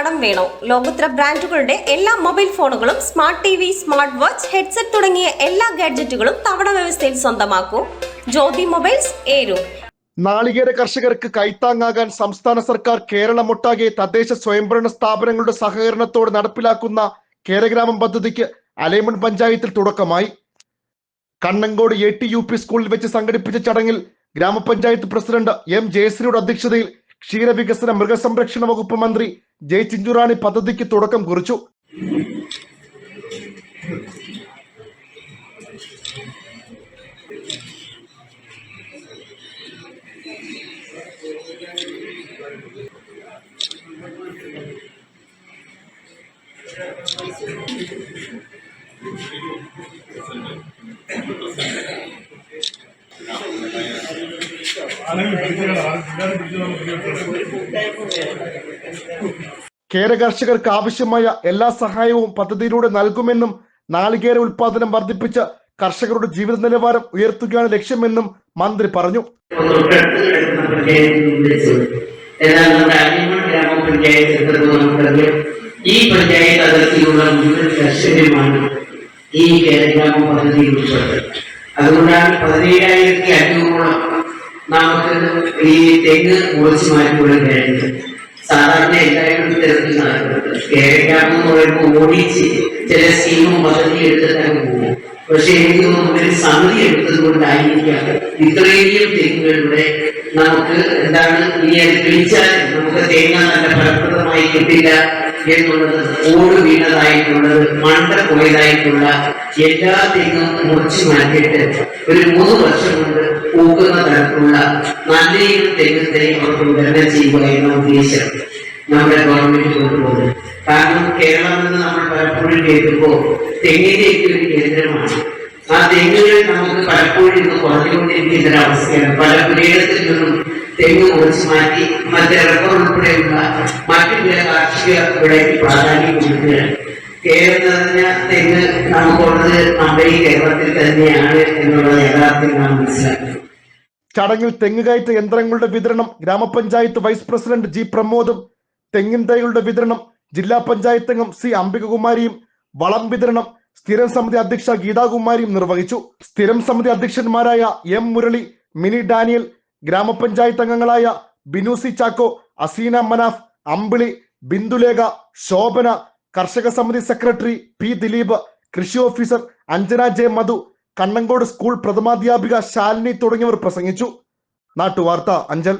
കടം വേണോ? ലോകോത്തര ബ്രാൻഡുകളുടെ എല്ലാ മൊബൈൽ ഫോണുകളും smart T V smart watch headset തുടങ്ങിയ എല്ലാ ഗാഡ്ജറ്റുകളും തവണ വ്യവസ്ഥയിൽ സ്വന്തമാക്കൂ. ജ്യോതി മൊബൈൽസ് ഏരു. നാളികേര കർഷകർക്ക് കൈത്താങ്ങാകാൻ സംസ്ഥാന സർക്കാർ കേരളമൊട്ടാകെ തദ്ദേശ സ്വയംഭരണ സ്ഥാപനങ്ങളുടെ സഹകരണത്തോടെ നടപ്പിലാക്കുന്ന കേരഗ്രാമം പദ്ധതിക്ക് അലേമൺ പഞ്ചായത്തിൽ തുടക്കമായി. Kannankode A T U P സ്കൂളിൽ വെച്ച് സംഘടിപ്പിച്ച ചടങ്ങിൽ ഗ്രാമപഞ്ചായത്ത് പ്രസിഡന്റ് എം ജയശ്രീയുടെ അധ്യക്ഷതയിൽ ക്ഷീരവികസന മൃഗസംരക്ഷണ വകുപ്പ് മന്ത്രി ജയ് ചിഞ്ചുറാണി പദ്ധതിക്ക് തുടക്കം കുറിച്ചു കേര കർഷകർക്ക് ആവശ്യമായ എല്ലാ സഹായവും പദ്ധതിയിലൂടെ നൽകുമെന്നും നാളികേര ഉൽപാദനം വർദ്ധിപ്പിച്ച് കർഷകരുടെ ജീവിത നിലവാരം ഉയർത്തുകയാണ് ലക്ഷ്യമെന്നും മന്ത്രി പറഞ്ഞു. ഈ പഞ്ചായത്ത് അതിർത്തിയിലുള്ള മുഴുവൻ കർഷകരുമാണ് ഈ കേരഗ്രാമ ഉൾപ്പെട്ടത് അതുകൊണ്ടാണ് പതിനേഴായിരത്തി അഞ്ഞൂറോളം നമുക്ക് ഈ തെങ്ങ് മുറിച്ച് മാറ്റിക്കൊള്ളുകയായിരുന്നു സാധാരണ എല്ലാവരും കേരഗ്രാമം എന്ന് പറയുമ്പോൾ ഓടിച്ച് ചില സ്കീമും പദ്ധതി എടുത്തിട്ടാണ് പോകുന്നത്. പക്ഷെ എനിക്ക് തോന്നുന്നു ഒരു സമിതി എടുത്തത് കൊണ്ടായിരിക്കാം ഇത്രയും തെങ്ങുകളുടെ നമുക്ക് എന്താണ് ഇനി അത് പിടിച്ചാൽ നമുക്ക് തേങ്ങ നല്ല ഫലപ്രദമായി കിട്ടില്ല. എന്നുള്ളത് ഓട് മണ്ട പോയതായിട്ടുള്ള എല്ലാ തെങ്ങും മുറിച്ചു മാറ്റിയിട്ട് ഒരു മൂന്ന് വർഷം കൊണ്ട് പൂക്കുന്ന തരത്തിലുള്ള നല്ലൊരു തെങ്ങ് തൈ അവർക്ക് വിതരണം ചെയ്യുക എന്ന ഉദ്ദേശം നമ്മുടെ ഗവൺമെന്റ് കൊണ്ടുപോകുന്നത് കാരണം കേരളം എന്ന് നമ്മൾ പലപ്പോഴും കേൾക്കുമ്പോൾ തെങ്ങിലേക്ക് ഒരു കേന്ദ്രമാണ്. ആ തെങ്ങുകൾ നമുക്ക് പലപ്പോഴും ഇന്ന് കുറഞ്ഞുകൊണ്ടിരിക്കുന്ന ഒരു അവസ്ഥയാണ്. പല പുരയിടത്തിൽ നിന്നും തെങ്ങ് മുറിച്ച് മാറ്റി മറ്റ് റബ്ബർ ഉൾപ്പെടെയുള്ള മറ്റു ചില കാർഷിക വിളയ്ക്ക് പ്രാധാന്യം കൊടുക്കുകയാണ്. കേരളത്തിന് തെങ്ങ് നമുക്കുള്ളത് നമ്മുടെ ഈ കേരളത്തിൽ തന്നെയാണ് എന്നുള്ളത് യഥാർത്ഥത്തിൽ നാം മനസ്സിലാക്കി ചടങ്ങിൽ തെങ്ങുകയറ്റ യന്ത്രങ്ങളുടെ വിതരണം ഗ്രാമപഞ്ചായത്ത് വൈസ് പ്രസിഡന്റ് ജി പ്രമോദും തെങ്ങിൻ തൈകളുടെ വിതരണം ജില്ലാ പഞ്ചായത്ത് അംഗം സി അംബികകുമാരിയും വളം വിതരണം സ്ഥിരം സമിതി അധ്യക്ഷ ഗീതാകുമാരിയും നിർവഹിച്ചു. സ്ഥിരം സമിതി അധ്യക്ഷന്മാരായ എം മുരളി മിനി ഡാനിയൽ ഗ്രാമപഞ്ചായത്ത് അംഗങ്ങളായ ബിനുസി ചാക്കോ അസീന മനാഫ് അമ്പിളി ബിന്ദുലേഖ ശോഭന കർഷക സമിതി സെക്രട്ടറി പി ദിലീപ് കൃഷി officer Anjana J Madhu Kannankode school പ്രഥമാധ്യാപിക Shalini തുടങ്ങിയവർ പ്രസംഗിച്ചു. നാട്ടുവാർത്ത അഞ്ചൽ.